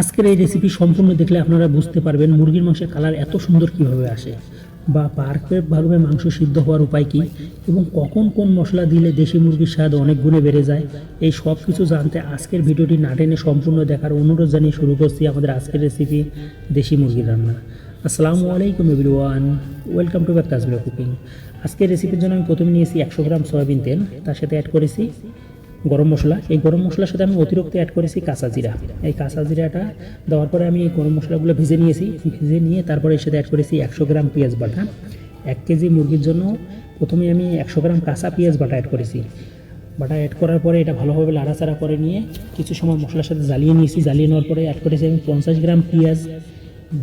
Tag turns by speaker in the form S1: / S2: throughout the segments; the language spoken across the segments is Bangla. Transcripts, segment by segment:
S1: আজকের এই রেসিপি সম্পূর্ণ দেখলে আপনারা বুঝতে পারবেন মুরগির মাংসের কালার এত সুন্দর কীভাবে আসে বা পারফেক্টভাবে মাংস সিদ্ধ হওয়ার উপায় কী এবং কখন কোন মশলা দিলে দেশি মুরগির স্বাদ অনেক গুণে বেড়ে যায়, এই সব কিছু জানতে আজকের ভিডিওটি না টেনে সম্পূর্ণ দেখার অনুরোধ জানিয়ে শুরু করছি আমাদের আজকের রেসিপি দেশি মুরগির রান্না। আসসালামু আলাইকুম এভরিওয়ান ওয়েলকাম টু ব্যাক কাজবিরা কুকিং আজকের রেসিপির জন্য আমি প্রথমে নিয়েছি একশো গ্রাম সয়াবিন তেল, তার সাথে অ্যাড করেছি গরম মশলা। এই গরম মশলার সাথে আমি অতিরিক্ত অ্যাড করেছি কাঁচা জিরা। এই কাঁচা জিরাটা দেওয়ার পরে আমি এই গরম মশলাগুলো ভেজে নিয়েছি। ভেজে নিয়ে তারপরে এর সাথে অ্যাড করেছি একশো গ্রাম পেঁয়াজ বাটা। এক কেজি মুরগির জন্য প্রথমে আমি একশো গ্রাম কাঁচা পেঁয়াজ বাটা অ্যাড করেছি। বাটা অ্যাড করার পরে এটা ভালোভাবে লাড়াচাড়া করে নিয়ে কিছু সময় মশলার সাথে জ্বালিয়ে নিয়েছি। জ্বালিয়ে নেওয়ার পরে অ্যাড করেছি আমি পঞ্চাশ গ্রাম পেঁয়াজ,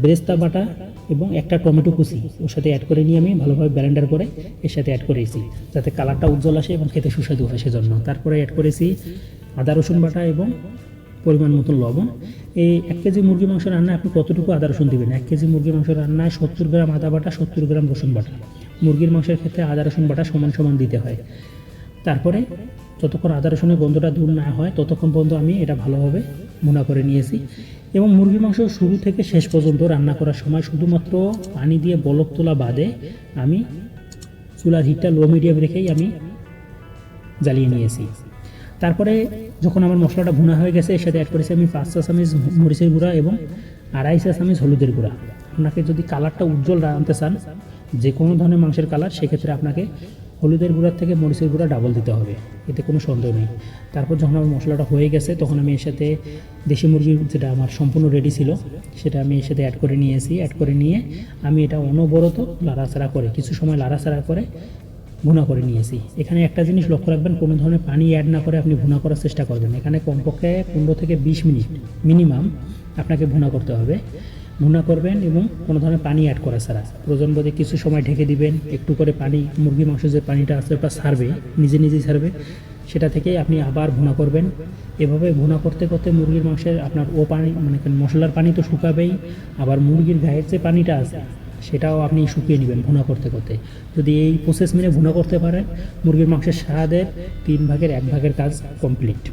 S1: বেরেস্তা বাটা এবং একটা টমেটো কুচি। ওর সাথে অ্যাড করে নিয়ে আমি ভালোভাবে ব্যালেন্ডার করে এর সাথে অ্যাড করেছি। যাতে কালারটা উজ্জ্বল আসে এবং খেতে সুস্বাদু হয় সেজন্য। তারপরে অ্যাড করেছি আদা, রসুন বাটা এবং পরিমাণ মতো লবণ। এই এক কেজি মুরগি মাংস রান্নায় আপনি কতটুকু আদা, রসুন দেবেন? এক কেজি মুরগি মাংস রান্নায় সত্তর গ্রাম আদা বাটা, সত্তর গ্রাম রসুন বাটা। মুরগির মাংসের ক্ষেত্রে আদা, রসুন বাটা সমান সমান দিতে হয়। তারপরে যতক্ষণ আদা, রসুনের গন্ধটা দূর না হয়, ততক্ষণ পর্যন্ত আমি এটা ভালোভাবে ভুনা করে নিয়েছি। এবং মুরগির মাংস শুরু থেকে শেষ পর্যন্ত রান্না করার সময় শুধুমাত্র পানি দিয়ে বলক তোলা বাদে আমি চুলার হিটটা লো মিডিয়াম রেখেই আমি জ্বালিয়ে নিয়েছি। তারপরে যখন আমার মশলাটা ভুনা হয়ে গেছে, এর সাথে অ্যাড করেছি আমি পাঁচ চা চামিচ মরিচের গুঁড়া এবং আড়াই চা চামিচ হলুদের গুঁড়া। আপনাকে যদি কালারটা উজ্জ্বল আনতে চান যে কোনো ধরনের মাংসের কালার সেক্ষেত্রে আপনাকে হলুদের গুঁড়ার থেকে মরিচের গুঁড়া ডাবল দিতে হবে, এতে কোনো সন্দেহ নেই। তারপর যখন আমার মশলাটা হয়ে গেছে, তখন আমি এর সাথে দেশি মুরগি যেটা আমার সম্পূর্ণ রেডি ছিল, সেটা আমি এর সাথে অ্যাড করে নিয়েছি। অ্যাড করে নিয়ে আমি এটা অনবরত লাড়াচাড়া করে, কিছু সময় লাড়াচাড়া করে ভুনা করে নিয়েছি। এখানে একটা জিনিস লক্ষ্য রাখবেন, কোনো ধরনের পানি অ্যাড না করে আপনি ভুনা করার চেষ্টা করবেন। এখানে কমপক্ষে পনেরো থেকে বিশ মিনিট মিনিমাম আপনাকে ভুনা করতে হবে। ভুনা করবেন এবং কোনো ধরনের পানি অ্যাড করা ছাড়া। প্রয়োজন বোধে কিছু সময় ঢেকে দিবেন, একটু করে পানি, মুরগি, মাংস যে পানিটা আছে ওটা ছাড়বে, নিজে নিজেই ছাড়বে, সেটা থেকে আপনি আবার ভুনা করবেন। এভাবে ভুনা করতে করতে মুরগির মাংসের আপনার ও পানি মানে মশলার পানি তো শুকাবেই, আবার মুরগির গায়ের যে পানিটা আছে, সেটাও আপনি শুকিয়ে নেবেন ভুনা করতে করতে। যদি এই প্রসেস মেনে ভুনা করতে পারেন, মুরগির মাংসের স্বাদের তিন ভাগের এক ভাগের কাজ কমপ্লিট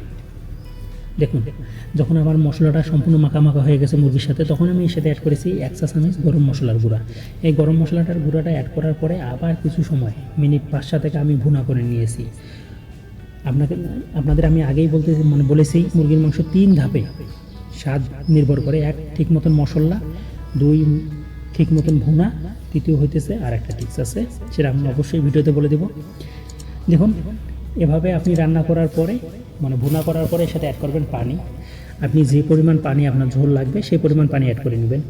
S1: দেখুন, যখন আমার মশলাটা সম্পূর্ণ মাখা মাখা হয়ে গেছে মুরগির সাথে, তখন আমি এর সাথে অ্যাড করেছি এক চা চামচ গরম মশলার গুঁড়া। এই গরম মশলাটার গুঁড়াটা অ্যাড করার পরে আবার কিছু সময়, মিনিট পাঁচ সাত থেকে আমি ভুনা করে নিয়েছি। আপনাকে, আপনাদের আমি আগেই বলতে মানে বলেছি, মুরগির মাংস তিন ধাপে স্বাদ নির্ভর করে। এক, ঠিক মতন মশলা, দুই, ঠিক মতন ভুনা, তৃতীয় হইতেছে আর একটা টিপস আছে, সেটা আমি অবশ্যই ভিডিওতে বলে দেব। দেখুন এভাবে আপনি রান্না করার পরে মানে ভুনা করার পরে সাথে অ্যাড করবেন পানি। আপনি যে পরিমাণ পানি আপনার ঝোল লাগবে, সেই পরিমাণ পানি অ্যাড করে নেবেন।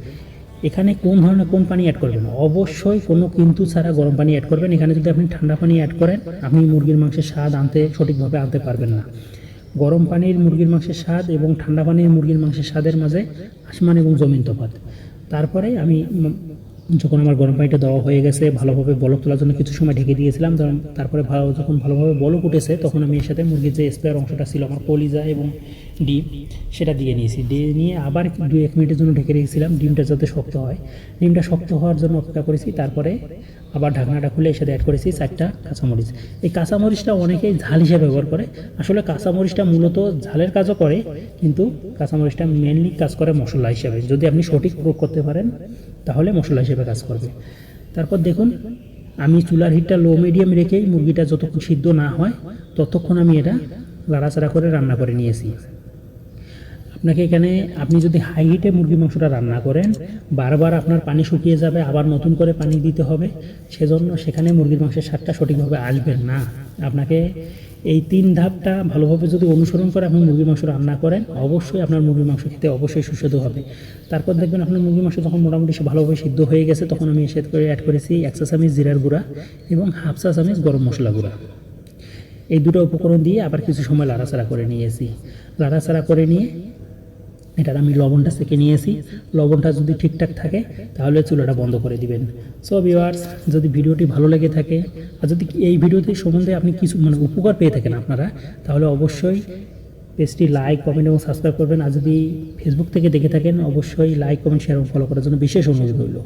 S1: এখানে কোন ধরনের কোন পানি অ্যাড করবেন? অবশ্যই কোনো কিন্তু ছাড়া গরম পানি অ্যাড করবেন। এখানে যদি আপনি ঠান্ডা পানি অ্যাড করেন, আপনি মুরগির মাংসের স্বাদ আনতে সঠিকভাবে আনতে পারবেন না। গরম পানির মুরগির মাংসের স্বাদ এবং ঠান্ডা পানির মুরগির মাংসের স্বাদের মাঝে আসমান এবং জমিন তফাত তারপরে আমি যখন আমার গরম পানিটা দেওয়া হয়ে গেছে, ভালোভাবে বলক তোলার জন্য কিছু সময় ঢেকে দিয়েছিলাম। তারপরে ভালো যখন ভালোভাবে বলক উঠেছে, তখন আমি এর সাথে মুরগির যে স্পেয়ার অংশটা ছিল, আমার কলিজা এবং ডিম, সেটা দিয়ে নিয়েছি। দিয়ে নিয়ে আবার দু এক মিনিটের জন্য ঢেকে রেখেছিলাম, ডিমটা যাতে শক্ত হয়। ডিমটা শক্ত হওয়ার জন্য অপেক্ষা করেছি, তারপরে আবার ঢাকনাটা খুলে এর সাথে অ্যাড করেছি চারটা কাঁচামরিচ। এই কাঁচামরিচটা অনেকেই ঝাল হিসেবে ব্যবহার করে। আসলে কাঁচামরিচটা মূলত ঝালের কাজও করে, কিন্তু কাঁচামরিচটা মেনলি কাজ করে মশলা হিসেবে। যদি আপনি সঠিক প্রয়োগ করতে পারেন তাহলে মশলা হিসেবে কাজ করবে। তারপর দেখুন, আমি চুলার হিটটা লো মিডিয়াম রেখেই মুরগিটা যতক্ষণ সিদ্ধ না হয়, ততক্ষণ আমি এটা লাড়াচাড়া করে রান্না করে নিয়েছি। আপনাকে এখানে, আপনি যদি হাই হিটে মুরগির মাংসটা রান্না করেন, বারবার আপনার পানি শুকিয়ে যাবে, আবার নতুন করে পানি দিতে হবে, সেজন্য সেখানে মুরগির মাংসের স্বাদটা সঠিকভাবে আসবে না। আপনাকে এই তিন ধাপটা ভালোভাবে যদি অনুসরণ করে আপনি মুরগির মাংস রান্না করেন, অবশ্যই আপনার মুরগির মাংস খেতে অবশ্যই সুস্বাদু হবে। তারপর দেখবেন আপনার মুরগির মাংস যখন মোটামুটি সে ভালোভাবে সিদ্ধ হয়ে গেছে, তখন আমি এসে করে অ্যাড করেছি একশো চামিচ জিরার গুঁড়া এবং হাফ চা চামিচ গরম মশলা গুঁড়া। এই দুটো উপকরণ দিয়ে আবার কিছু সময় লাড়াচাড়া করে নিয়েছি। লাড়াচাড়া করে নিয়ে এটার আমি লবণটা সেকে নিয়েছি। লবণটা যদি ঠিকঠাক থাকে, তাহলে চুলাটা বন্ধ করে দিবেন। সো ভিওয়ার্স যদি ভিডিওটি ভালো লেগে থাকে, আর যদি এই ভিডিওটি সম্বন্ধে আপনি কিছু মানে উপকার পেয়ে থাকেন আপনারা, তাহলে অবশ্যই পেজটি লাইক কমেন্ট এবং সাবস্ক্রাইব করবেন। আর যদি ফেসবুক থেকে দেখে থাকেন, অবশ্যই লাইক কমেন্ট শেয়ার এবং ফলো করার জন্য বিশেষ অনুরোধ রইল।